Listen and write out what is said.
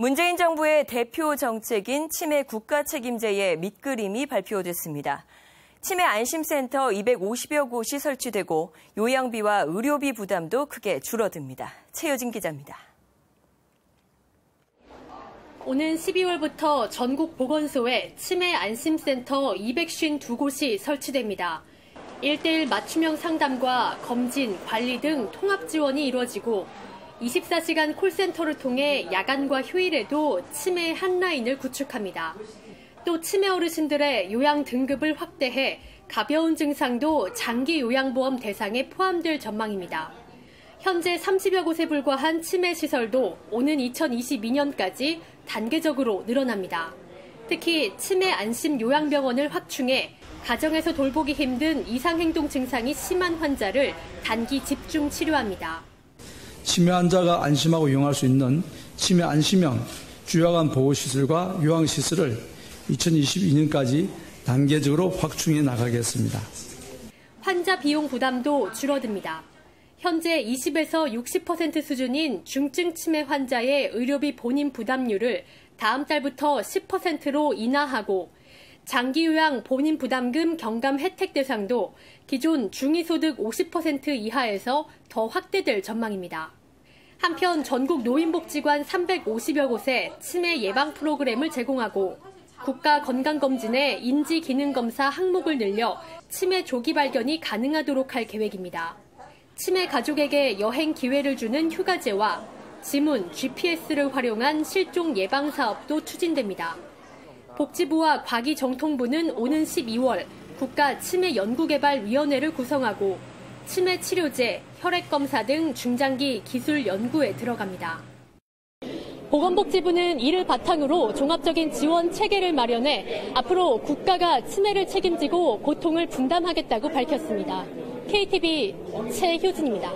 문재인 정부의 대표 정책인 치매 국가 책임제의 밑그림이 발표됐습니다. 치매 안심센터 250여 곳이 설치되고 요양비와 의료비 부담도 크게 줄어듭니다. 최효진 기자입니다. 오는 12월부터 전국 보건소에 치매 안심센터 252곳이 설치됩니다. 1대1 맞춤형 상담과 검진, 관리 등 통합 지원이 이루어지고 24시간 콜센터를 통해 야간과 휴일에도 치매 한라인을 구축합니다. 또 치매 어르신들의 요양 등급을 확대해 가벼운 증상도 장기 요양보험 대상에 포함될 전망입니다. 현재 30여 곳에 불과한 치매 시설도 오는 2022년까지 단계적으로 늘어납니다. 특히 치매 안심 요양병원을 확충해 가정에서 돌보기 힘든 이상행동 증상이 심한 환자를 단기 집중 치료합니다. 치매 환자가 안심하고 이용할 수 있는 치매 안심형 주요관 보호시설과 요양시설을 2022년까지 단계적으로 확충해 나가겠습니다. 환자 비용 부담도 줄어듭니다. 현재 20에서 60% 수준인 중증 치매 환자의 의료비 본인 부담률을 다음 달부터 10%로 인하하고 장기 요양 본인 부담금 경감 혜택 대상도 기존 중위소득 50% 이하에서 더 확대될 전망입니다. 한편 전국 노인복지관 350여 곳에 치매 예방 프로그램을 제공하고 국가 건강검진에 인지기능검사 항목을 늘려 치매 조기 발견이 가능하도록 할 계획입니다. 치매 가족에게 여행 기회를 주는 휴가제와 지문, GPS를 활용한 실종 예방 사업도 추진됩니다. 복지부와 과기정통부는 오는 12월 국가 치매 연구개발위원회를 구성하고 치매 치료제, 혈액검사 등 중장기 기술 연구에 들어갑니다. 보건복지부는 이를 바탕으로 종합적인 지원 체계를 마련해 앞으로 국가가 치매를 책임지고 고통을 분담하겠다고 밝혔습니다. KTV 최효진입니다.